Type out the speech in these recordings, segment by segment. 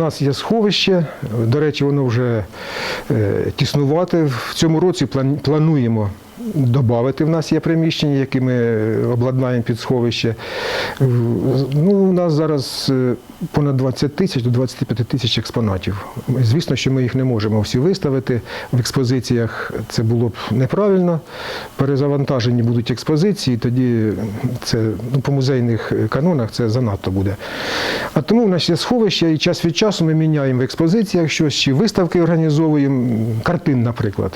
У нас є сховище, до речі, воно вже тіснувате. тіснувати. В цьому році план- плануємо додати. В нас є приміщення, які ми обладнаємо під сховище. Ну, у нас зараз е, понад 20 тисяч до 25 тисяч експонатів. Звісно, що ми їх не можемо всі виставити в експозиціях. Це було б неправильно. Перезавантажені будуть експозиції, тоді це ну, по музейних канонах це занадто буде. А тому в нас є сховище, і час від часу ми міняємо в експозиціях щось, чи виставки організовуємо, картин, наприклад.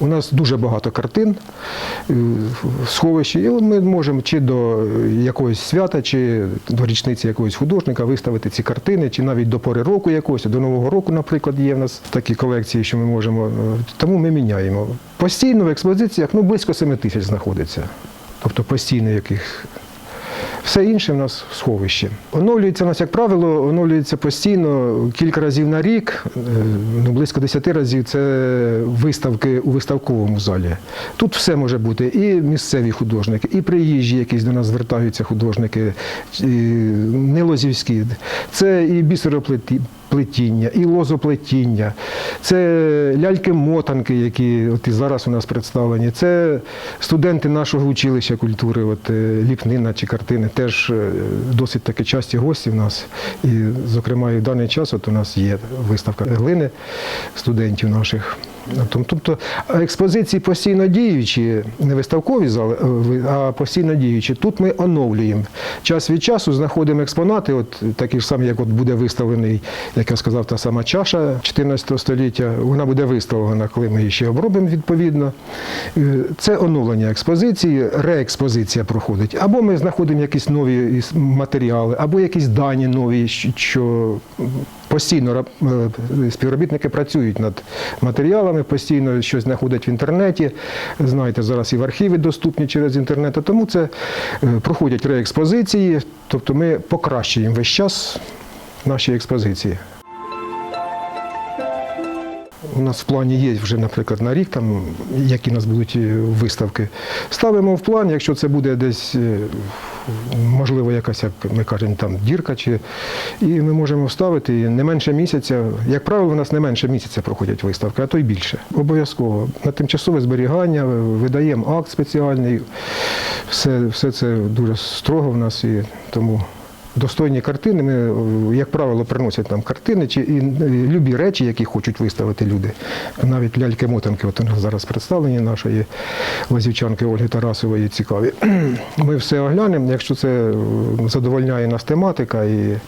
У нас дуже багато картин е, в сховищі, і ми можемо чи до якогось свята, чи до річниці якогось художника виставити ці картини, чи навіть до пори року якогось, до Нового року, наприклад, є в нас такі колекції, що ми можемо. е, Тому ми міняємо. Постійно в експозиціях ну, близько 7 тисяч знаходиться. Тобто постійно яких все інше в нас в сховищі. Оновлюється у нас, як правило, оновлюється постійно кілька разів на рік, е, ну, близько 10 разів це виставки у виставковому залі. Тут все може бути, і місцеві художники, і приїжджі, якісь до нас звертаються художники, і нелозівські. Це і бісероплетіння, і лозоплетіння, це ляльки-мотанки, які от і зараз у нас представлені. Це студенти нашого училища культури, от е, ліпнина чи картини, теж е, досить таки часті гості в нас. І, зокрема, і в даний час от у нас є виставка глини студентів наших. Тобто експозиції постійно діючі, не виставкові зали, е, а постійно діючі. Тут ми оновлюємо. Час від часу знаходимо експонати, от такі ж самі, як от буде виставлений, як я сказав, та сама чаша 14 століття. Вона буде виставлена, коли ми її ще обробимо відповідно. Е, Це оновлення експозиції, реекспозиція проходить. Або ми знаходимо якісь нові матеріали, або якісь дані нові, що- постійно е, співробітники працюють над матеріалами, постійно щось знаходять в інтернеті. Знаєте, зараз і в архіви доступні через інтернет. Тому це е, проходять реекспозиції, тобто ми покращуємо весь час наші експозиції. У нас в плані є вже, наприклад, на рік, там, які у нас будуть е, виставки. Ставимо в план, якщо це буде десь, е, можливо, якась, як ми кажемо, там дірка, чи, і ми можемо вставити не менше місяця. Як правило, у нас не менше місяця проходять виставки, а то й більше. Обов'язково. На тимчасове зберігання видаємо акт спеціальний. Все, все це дуже строго в нас і тому. Достойні картини, ми, е, як правило, приносять нам картини чи і, е, любі речі, які хочуть виставити люди. Навіть ляльки-мотанки, от зараз представлені нашої лазівчанки Ольги Тарасової цікаві. Ми все оглянемо, якщо це е, задовольняє нас тематика і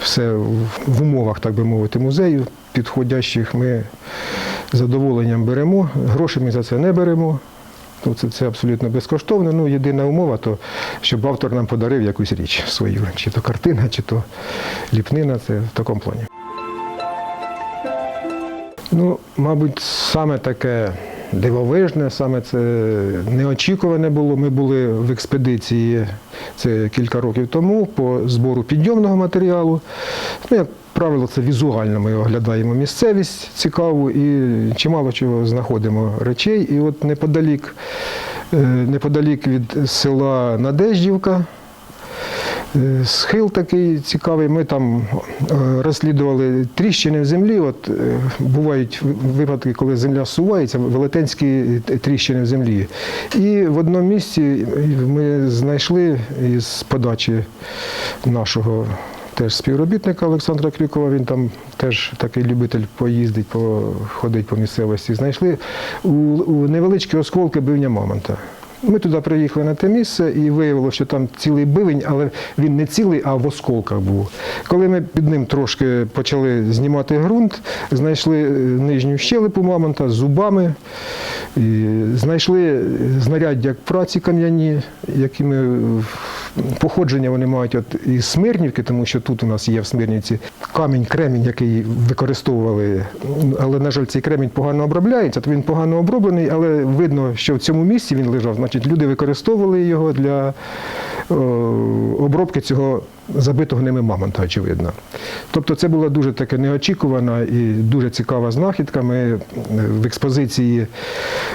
все в- умовах, так би мовити, музею підходящих, ми задоволенням беремо, гроші ми за це не беремо. Це, це абсолютно безкоштовно. Ну, єдина умова, то щоб автор нам подарив якусь річ свою, чи то картина, чи то ліпнина, це в такому плані. Ну, мабуть, саме таке дивовижне, саме це неочікуване було. Ми були в експедиції це кілька років тому по збору підйомного матеріалу. Ну, як правило, це візуально ми оглядаємо місцевість цікаву і чимало чого знаходимо речей. І от неподалік, е, неподалік від села Надеждівка. Е, Схил такий цікавий. Ми там е, розслідували тріщини в землі. От бувають випадки, коли земля сувається, велетенські тріщини в землі. І в одному місці ми знайшли із подачі нашого. Теж співробітника Олександра Крюкова, він там теж такий любитель поїздить, походить по місцевості. Знайшли у, у невеличкі осколки бивня мамонта. Ми туди приїхали на те місце і виявилося, що там цілий бивень, але він не цілий, а в осколках був. Коли ми під ним трошки почали знімати ґрунт, знайшли е, нижню щелепу мамонта з зубами, і знайшли знаряддя праці кам'яні, якими походження вони мають от із Смирнівки, тому що тут у нас є в Смирнівці камінь, кремінь, який використовували, але, на жаль, цей кремінь погано обробляється, то він погано оброблений, але видно, що в цьому місці він лежав. Значить, люди використовували його для е, обробки цього забитого ними мамонта, очевидно. Тобто це була дуже таке неочікувана і дуже цікава знахідка. Ми е, в експозиції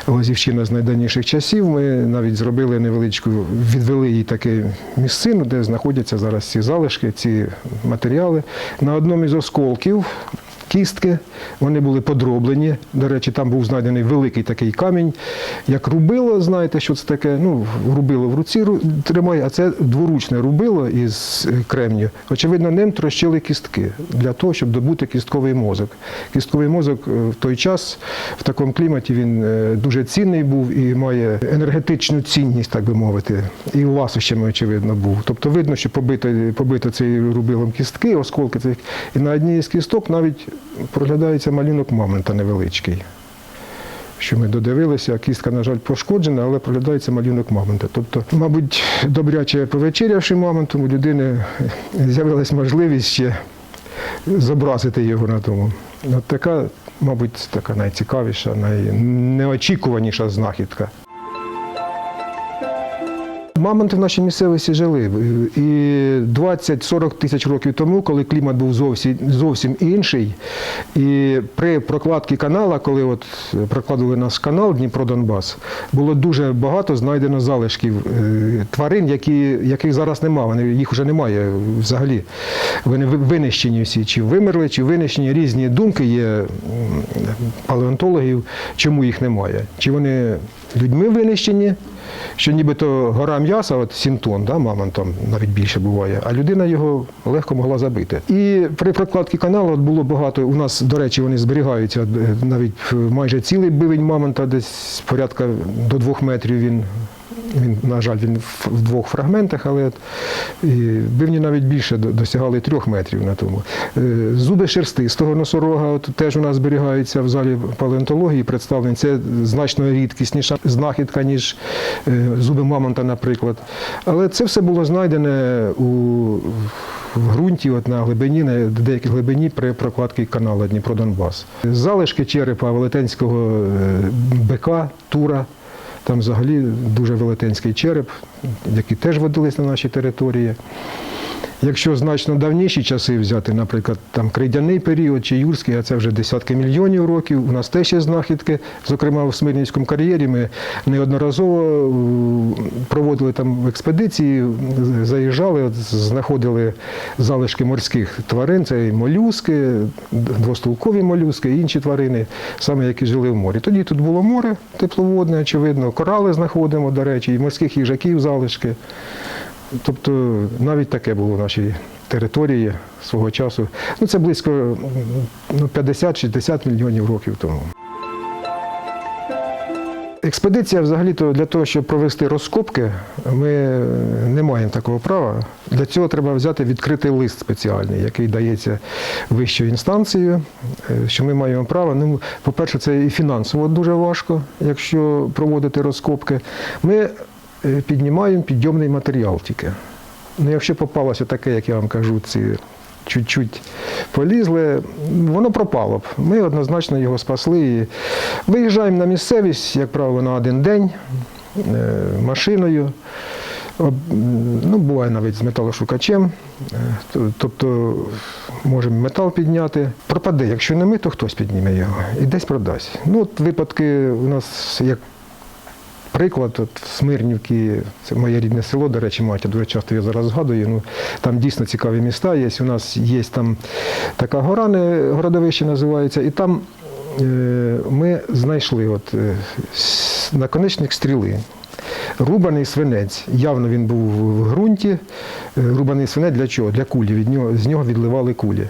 Лозівщина з найдавніших часів ми навіть зробили невеличку, відвели їй таку місцину, де знаходяться зараз ці залишки, ці матеріали. На одному із осколків кістки. Вони були подроблені. До речі, там був знайдений великий такий камінь, як рубило. Знаєте, що це таке? Ну, рубило в руці тримає, а це дворучне рубило із е, кремнію. Очевидно, ним трощили кістки для того, щоб добути кістковий мозок. Кістковий мозок е, в той час в такому кліматі він е, дуже цінний був і має енергетичну цінність, так би мовити, і ласощами, очевидно, був. Тобто видно, що побито, побито цей рубилом кістки, осколки цих, і на одній із кісток навіть проглядається малюнок мамонта невеличкий. Що ми додивилися, кістка, на жаль, пошкоджена, але проглядається малюнок мамонта. Тобто, мабуть, добряче повечерявши мамонтом, у людини з'явилась можливість ще зобразити його на тому. От така, мабуть, така найцікавіша, найнеочікуваніша знахідка. Мамонти в нашій місцевості жили. І 20-40 тисяч років тому, коли клімат був зовсім, зовсім інший, і при прокладці канала, коли от прокладували наш канал Дніпро-Донбас, було дуже багато знайдено залишків е, тварин, які, яких зараз немає. Вони, їх вже немає взагалі. Вони винищені всі, чи вимерли, чи винищені. Різні думки є палеонтологів, чому їх немає. Чи вони людьми винищені, що нібито гора м'яса, от сінтон, да, мамонтом навіть більше буває, а людина його легко могла забити. І при прокладці каналу от було багато. У нас, до речі, вони зберігаються е, навіть е, майже цілий бивень мамонта, десь порядка до двох метрів він. Він, на жаль, він в двох фрагментах, але бивні навіть більше досягали трьох метрів на тому. Е, Зуби шерстистого носорога от, теж у нас зберігаються в залі палеонтології представлені. Це значно рідкісніша знахідка, ніж е, зуби мамонта, наприклад. Але це все було знайдене у в ґрунті, от на глибині, на деякій глибині при прокладці каналу Дніпро-Донбас. Залишки черепа велетенського е, бика, тура. Там взагалі дуже велетенський череп, які теж водились на нашій території. Якщо значно давніші часи взяти, наприклад, там крейдяний період чи юрський, а це вже десятки мільйонів років, у нас теж є знахідки. Зокрема, в Смирнівському кар'єрі ми неодноразово проводили там експедиції, заїжджали, знаходили залишки морських тварин, це і молюски, двостулкові молюски, і інші тварини, саме які жили в морі. Тоді тут було море тепловодне, очевидно, корали знаходимо, до речі, і морських їжаків залишки. Тобто навіть таке було в нашій території свого часу. Ну, це близько ну, 50-60 мільйонів років тому. Експедиція взагалі-то для того, щоб провести розкопки, ми не маємо такого права. Для цього треба взяти відкритий лист спеціальний, який дається вищою інстанцією, е, що ми маємо право. Ну, по-перше, це і фінансово дуже важко, якщо проводити розкопки. Ми піднімаємо підйомний матеріал тільки. Ну, якщо попалося таке, як я вам кажу, ці чуть-чуть полізли, воно пропало б. Ми однозначно його спасли. І виїжджаємо на місцевість, як правило, на один день е, машиною. Ну, буває навіть з металошукачем, Е, тобто можемо метал підняти. Пропаде, якщо не ми, то хтось підніме його і десь продасть. Ну, от випадки у нас як Приклад, от в Смирнівці, це моє рідне село, до речі, мать, я дуже часто я зараз згадую. Ну, там дійсно цікаві міста є. У нас є там така гора, не городовище називається, і там е, ми знайшли от, е, наконечник стріли. Рубаний свинець. Явно він був в ґрунті. Е, Рубаний свинець для чого? Для кулі. Від нього, з нього відливали кулі.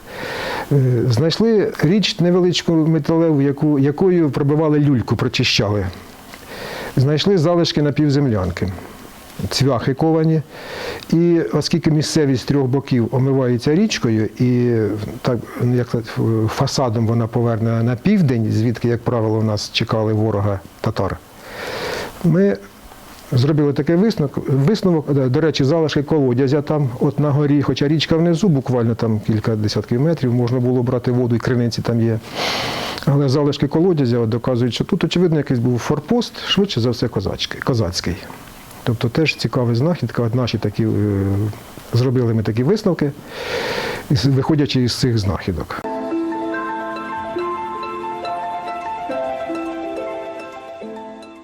Е, Знайшли річ невеличку металеву, яку, якою пробивали люльку, прочищали знайшли залишки напівземлянки, цвяхи ковані. І оскільки місцевість трьох боків омивається річкою, і так як фасадом вона повернена на південь, звідки, як правило, у нас чекали ворога татар, ми зробили такий висновок. висновок. До- До речі, залишки колодязя там, от на горі, хоча річка внизу, буквально там кілька десятків метрів, можна було брати воду, і криниці там є. Але залишки колодязя от доказують, що тут, очевидно, якийсь був форпост, швидше за все, козачки- козацький. Тобто теж цікава знахідка, от наші такі, е, зробили ми такі висновки, виходячи із цих знахідок.